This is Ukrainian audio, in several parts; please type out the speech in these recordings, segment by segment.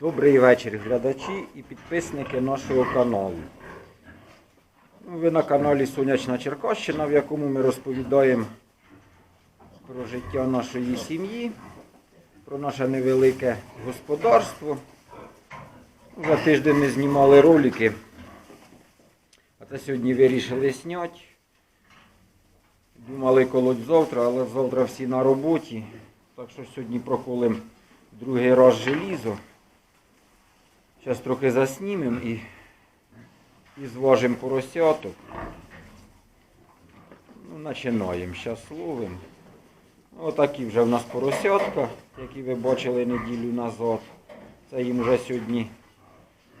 Добрий вечір, глядачі і підписники нашого каналу. Ну, Ви на каналі Сонячна Черкащина, в якому ми розповідаємо про життя нашої сім'ї, про наше невелике господарство. За тиждень ми знімали ролики, а це сьогодні вирішили зняти. Думали колоть завтра, але завтра всі на роботі. Так що сьогодні проколимо другий раз желізо. Зараз трохи заснімемо і, і зважимо поросяток. Ну, починаємо. Зараз ловимо. Отакі вже в нас поросятка, які ви бачили неділю назад. Це їм вже сьогодні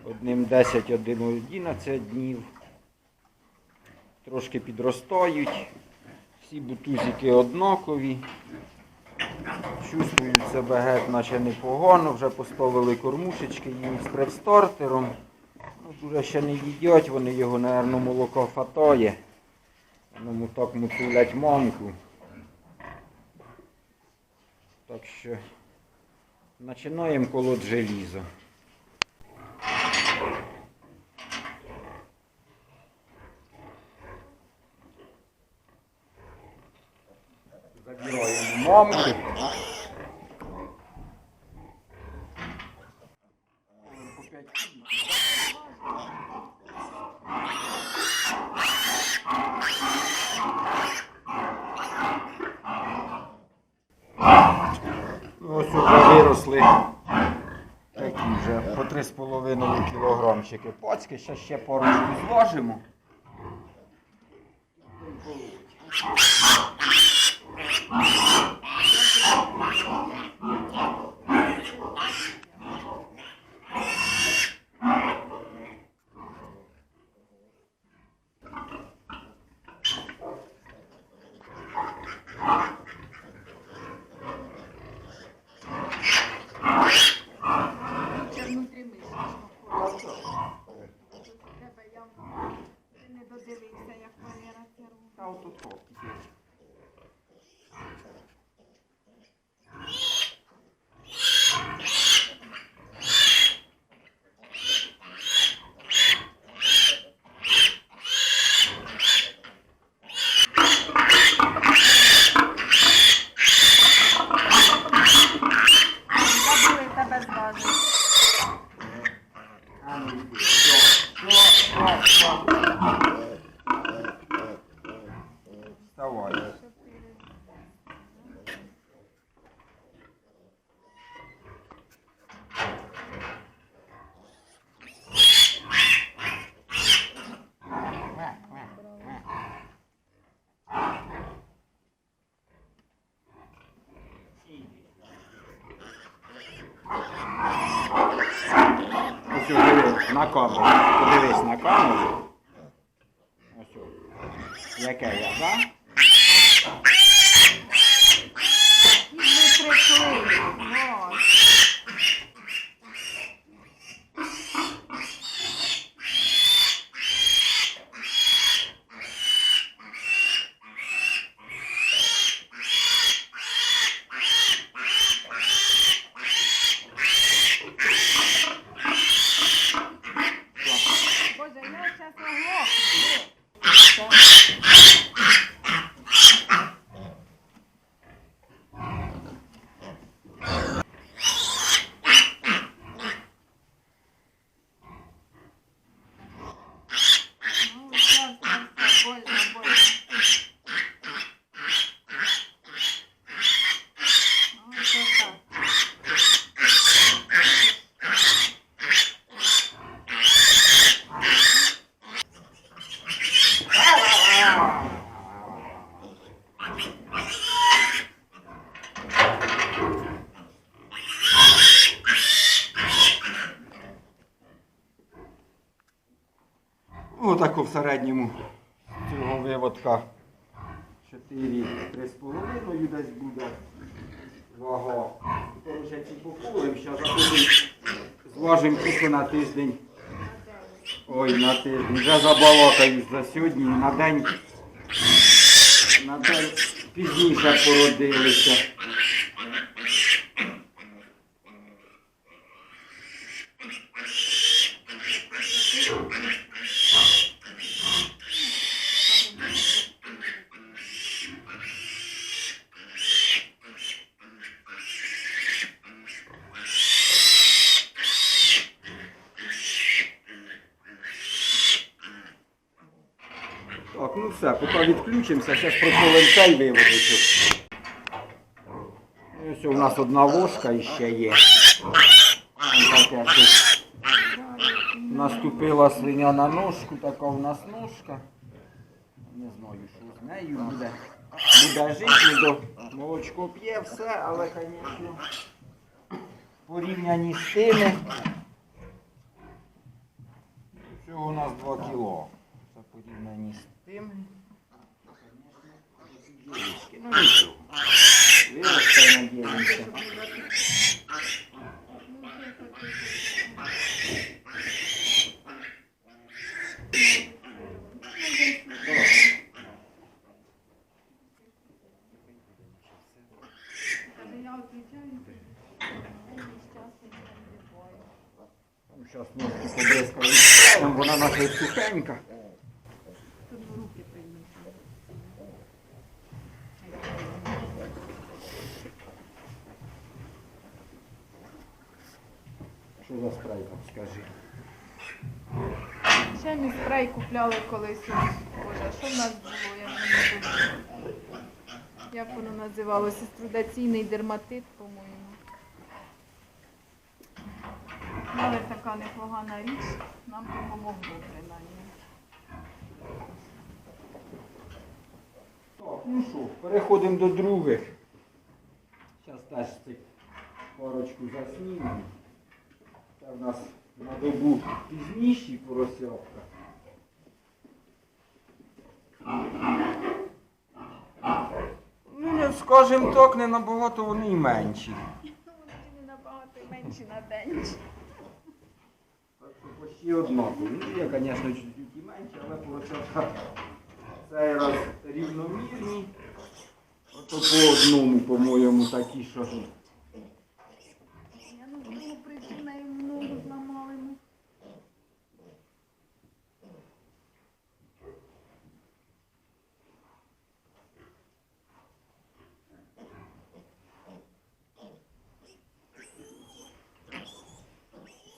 одним 10, одним 11 днів. Трошки підростають. Всі бутузики однакові. Чувствують себе геть, наче непогано, вже поставили кормушечки їм з предстартером. Ну, дуже ще не їдять, вони його, мабуть, молоко фатає. Воно так мутулять мамку. Так що починаємо колоть желізо. Кубиків. Ну, Ось вже виросли такі вже по 3,5 кілограмчики. Пацьки, ще парочку зважимо. Це внутрімишечно ходить. Тебе я не додивився, як Валера це робить. Та отут хлопці. Забули тебе зважити. А ну йди. Все, все, все, все. Вставай. Ось диви на камеру. Подивись на камеру. Ось. Яке я, так? Не прикли. Ось. Боже, я зараз оглохну. Ну, все, все, все, больно, больно. Ну, це так. Отако в середньому цього виводка 4-3,5 десь буде вага. Ці поколим, зараз заходимо, зважимо тільки на тиждень. Ой, на тиждень. Вже забалакаюсь за сьогодні. На день, на день пізніше породилися. Ну все, поки відключимося, зараз проколем цей виводочок. І Ось у нас одна ложка іще є. Ось таке щось. Наступила свиня на ножку, така у нас ножка. Не знаю, що з нею буде. Буде жити, до молочко п'є, все, але, звісно, порівняні з тими. Всього у нас 2 кіло. Це порівняні з тими. Жирічки. Ну нічого. Виросте, надіємося. Коли я відключаю, весь час я перебиваю. Зараз ножку побризкаю спреєм, вона наша сухенька. Тут в руки приймуть. Що за спрей там, скажи? Ще ми спрей купляли колись. Боже, що в нас було? Я не буду. Як воно називалося? Струдаційний дерматит, по-моєму. Але така непогана річ нам допомогло принаймні. Так, ну що, переходимо до других. Зараз теж цих парочку заснімемо. Це в нас на добу пізніші поросятка. Ну, скажімо так, не набагато вони і менші. Вони набагато менші на день. Так що почти однакові. Ну, є, звісно, чуть-чуть і менші, але поросятка цей раз рівномірні. Ото по одному, по-моєму, такі, що Я на другу прийду, на їм ногу зламали ми.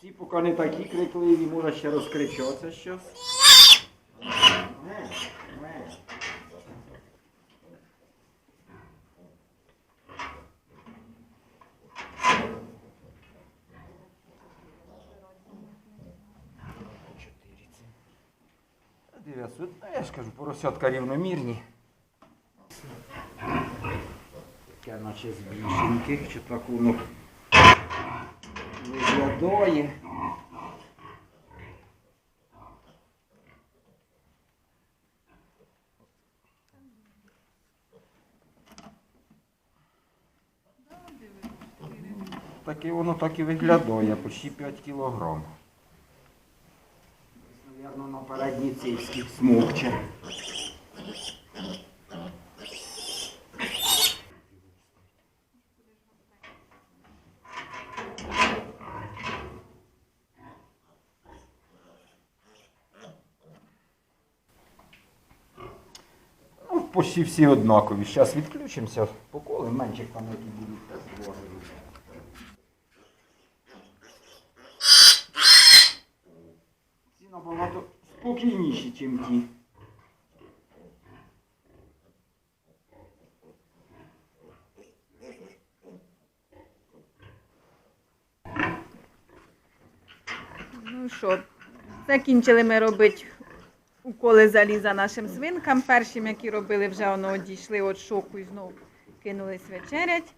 Ці поки не такі крикливі, може ще розкричатися щось. Ну, я ж кажу, поросятка рівномірні. Таке наче з більшеньких, чи так воно виглядає. Так і воно так і виглядає, почти 5 кілограм. Навірно, на передній цівській смокче. Ну, почти всі однакові. Зараз відключимося, поколи менших там які будуть теж набагато спокійніші, ніж ті. Ну що, закінчили ми робити уколи заліза нашим свинкам. Першим, які робили, вже воно одійшли від шоку і знов кинулись вечерять.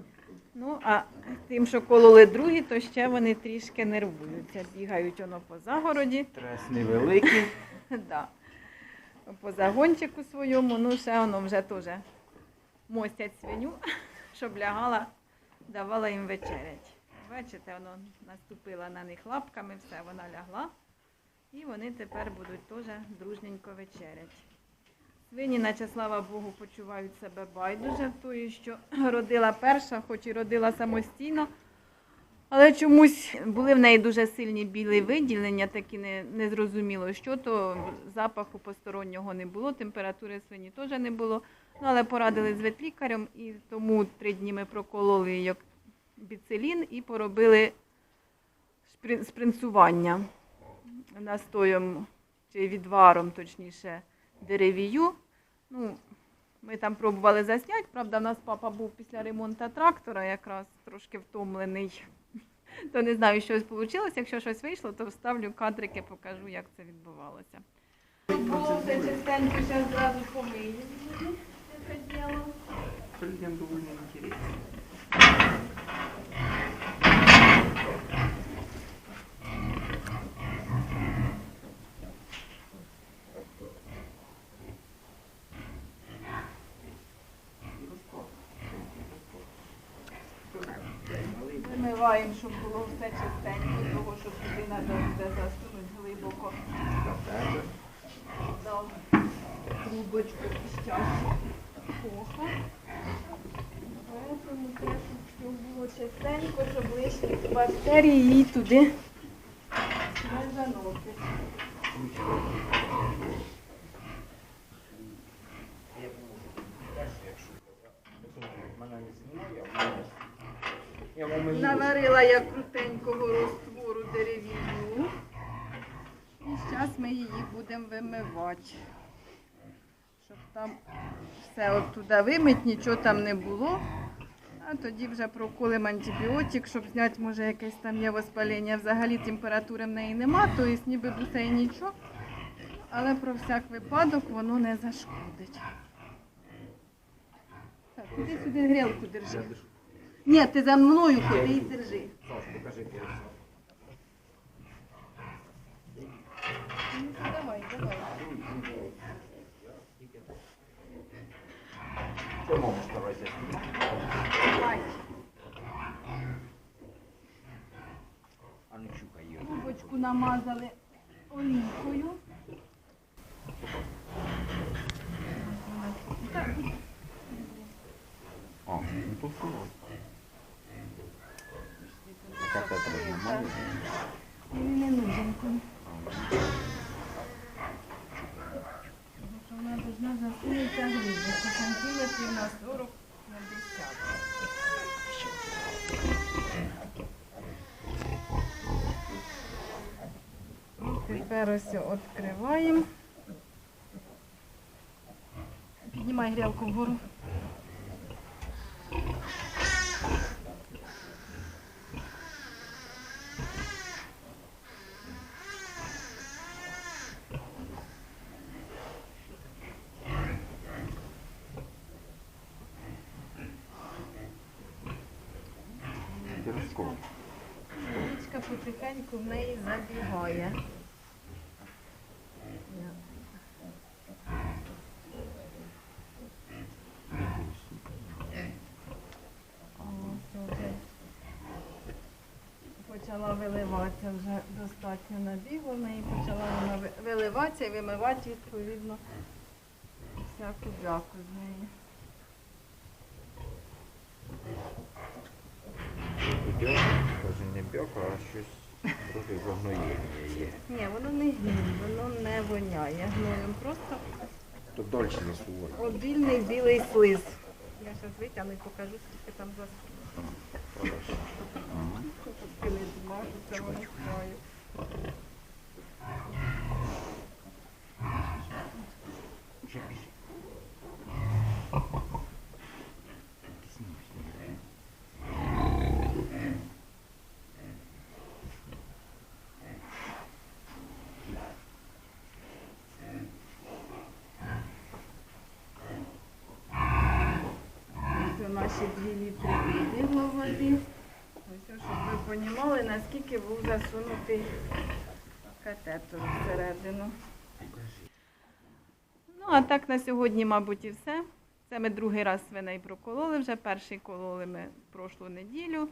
Ну, а тим, що кололи другі, то ще вони трішки нервуються. Бігають воно по загороді. Трес невеликий. Да. По загончику своєму, ну ще воно вже теж мостять свиню, щоб лягала, давала їм вечерять. Бачите, воно наступила на них лапками, все, вона лягла. І вони тепер будуть теж дружненько вечерять. Свині, наче слава Богу, почувають себе байдуже в тої, що родила перша, хоч і родила самостійно. Але чомусь були в неї дуже сильні білі виділення, такі не, не зрозуміло, що то запаху постороннього не було, температури свині теж не було. Ну, але порадили з ветлікарем, і тому три дні ми прокололи їй біцелін і поробили спринцування настоєм чи відваром, точніше, деревію. Ну, ми там пробували засняти, правда, в нас папа був після ремонту трактора якраз трошки втомлений. То не знаю, що вийшло. Якщо щось вийшло, то вставлю кадрики, покажу, як це відбувалося. Було все чистенько, зараз зразу помию. Це діло. Людям довольно интересно. Вимиваємо, щоб було все чистенько, того, що туди треба буде засунути глибоко. Дав трубочку щастя. Коха. Поэтому треба, щоб було чистенько, щоб лишні бактерії її туди не заносить. Я вам і Наварила я крутенького розтвору дерев'яну. І зараз ми її будемо вимивати. Щоб там все от туди вимить, нічого там не було. А тоді вже проколимо антибіотик, щоб зняти, може, якесь там є воспалення. Взагалі температури в неї нема, тобто ніби б і нічого. Але про всяк випадок воно не зашкодить. Так, іди сюди грілку держи. Ні, ти за мною ходи і держи. Саш, покажи ти. Давай, давай. Чому старайся? Давай. А ну чухай її. Трубочку намазали олійкою. Так, А, ну? Він не нужен. Вона должна засунутися глибоко, сантиметрів на 40 на 50. Тепер ось відкриваємо. Піднімай грілку вгору. Річка потихеньку в неї забігає. Почала виливатися вже достатньо набігу, в неї почала вона виливатися і вимивати відповідно всяку бляку з неї. Каже, не бьока, а щось трохи загноєння є. Ні, воно не гниль, воно не воняє гноєм, просто То дольше засуває. обільний білий слиз. Я зараз витягну і покажу, скільки там за Тільки не змажуться, воно знаю. Ось наші дві літри вибігло води. Ось, щоб ви розуміли, наскільки був засунутий катетер всередину. Ну, а так на сьогодні, мабуть, і все. Це ми другий раз свиней прокололи вже. Перший кололи ми прошлу неділю.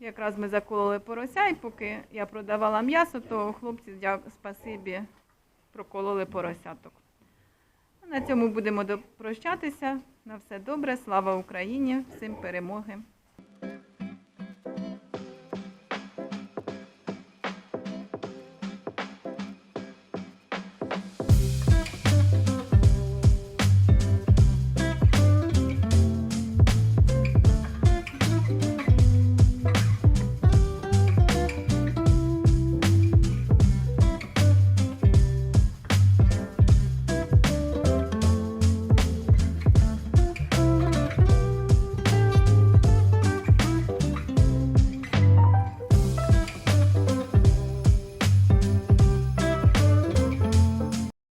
Якраз ми закололи порося, і поки я продавала м'ясо, то хлопці, дя- спасибі, прокололи поросяток. На цьому будемо прощатися. На все добре. Слава Україні! Всім перемоги!